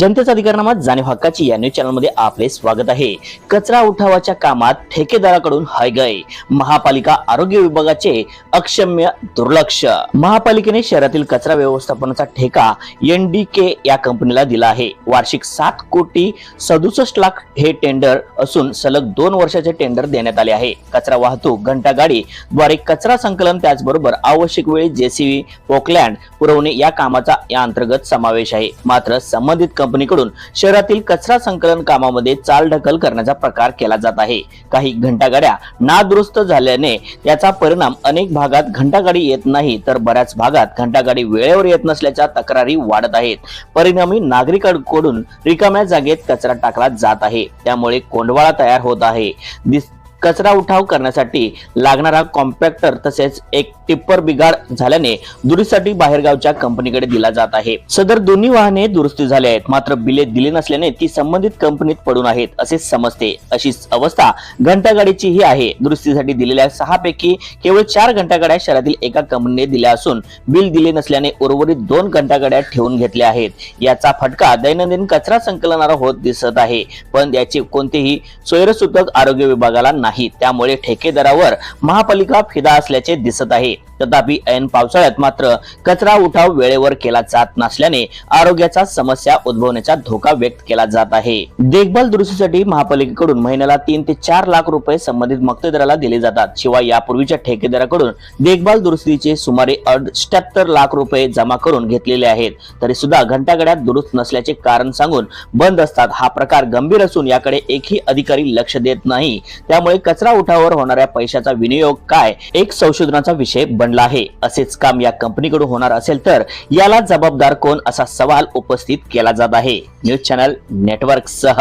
जनतेचा अधिकारनामा जाणीव हक्काची या न्यूज चॅनलमध्ये आपले स्वागत आहे. कचरा उठावाच्या कामात ठेकेदाराकडून हयगय. महापालिका आरोग्य विभागाचे अक्षम्य दुर्लक्ष. महापालिकेने शहरातील कचरा व्यवस्थापनाचा ठेका एन डी के या कंपनीला दिला आहे. वार्षिक सात कोटी सदुसष्ट लाख हे टेंडर असून सलग दोन वर्षाचे टेंडर देण्यात आले आहे. कचरा वाहतूक घंटा गाडी द्वारे कचरा संकलन त्याचबरोबर आवश्यक वेळी जेसीबी पोकलँड पुरवणे या कामाचा या अंतर्गत समावेश आहे. मात्र संबंधित कंपनीकडून शहरातील कचरा संकलन कामामध्ये चालढकल करण्याचा प्रकार केला जात आहे. काही घंटागाड्या नादुरुस्त झाल्याने याचा परिणाम अनेक भागात घंटागाडी येत नाही तर बऱ्याच भागात घंटागाडी वेळेवर येत नसल्याच्या तक्रारी वाढत आहेत. परिणामी नागरिकांकडून रिकाम्या जागेत कचरा टाकला जात आहे. त्यामुळे कोंडवाळा तयार होत आहे. दिस- कचरा उठाव करण्यासाठी लागणारा कॉम्पॅक्टर तसेच एक टिप्पर बिघाड झाल्याने दुरुस्तीसाठी बाहेरगावच्या कंपनीकडे दिला जात आहे. सदर दोन्ही वाहने दुरुस्ती झाले आहेत. मात्र बिले दिले नसल्याने ती संबंधित कंपनीत पडून आहेत असे समजते. अशीच अवस्था घंटागाडीचीही आहे. दुरुस्तीसाठी दिलेल्या सहा पैकी केवळ चार घंटागाड्या शहरातील एका कंपनीने दिल्या असून बिल दिले नसल्याने उर्वरित दोन घंटागाड्या ठेवून घेतल्या आहेत. याचा फटका दैनंदिन कचरा संकलनाला होत दिसत आहे. पण याचे कोणतेही सोयरसूतक आरोग्य विभागाला नाही. त्यामुळे ठेकेदारावर महापालिका फिदा असल्याचे दिसत आहे. तथापि ऐन पावसाळ्यात मात्र कचरा उठाव वेळेवर केला जात नसल्याने आरोग्याचा समस्या उद्भवण्याचा धोका व्यक्त केला जात आहे. देखभाल दुरुस्तीसाठी महापालिकेकडून महिन्याला तीन ते चार लाख रुपये संबंधित मक्तेदाराला दिले जातात. शिवाय यापूर्वीच्या ठेकेदाराकडून देखभाल दुरुस्तीचे सुमारे अठ्याहत्तर लाख रुपये जमा करून घेतलेले आहेत. तरी सुद्धा घंटागड्यात दुरुस्त नसल्याचे कारण सांगून बंद असतात. हा प्रकार गंभीर असून याकडे एकही अधिकारी लक्ष देत नाही. त्यामुळे कचरा उठावावर होणाऱ्या पैशाचा विनियोग काय? एक संशोधनाचा विषय बनला आहे. असेच काम या कंपनीकडून होणार असेल तर याला जबाबदार कोण असा सवाल उपस्थित केला जात आहे. न्यूज चॅनल नेटवर्क सह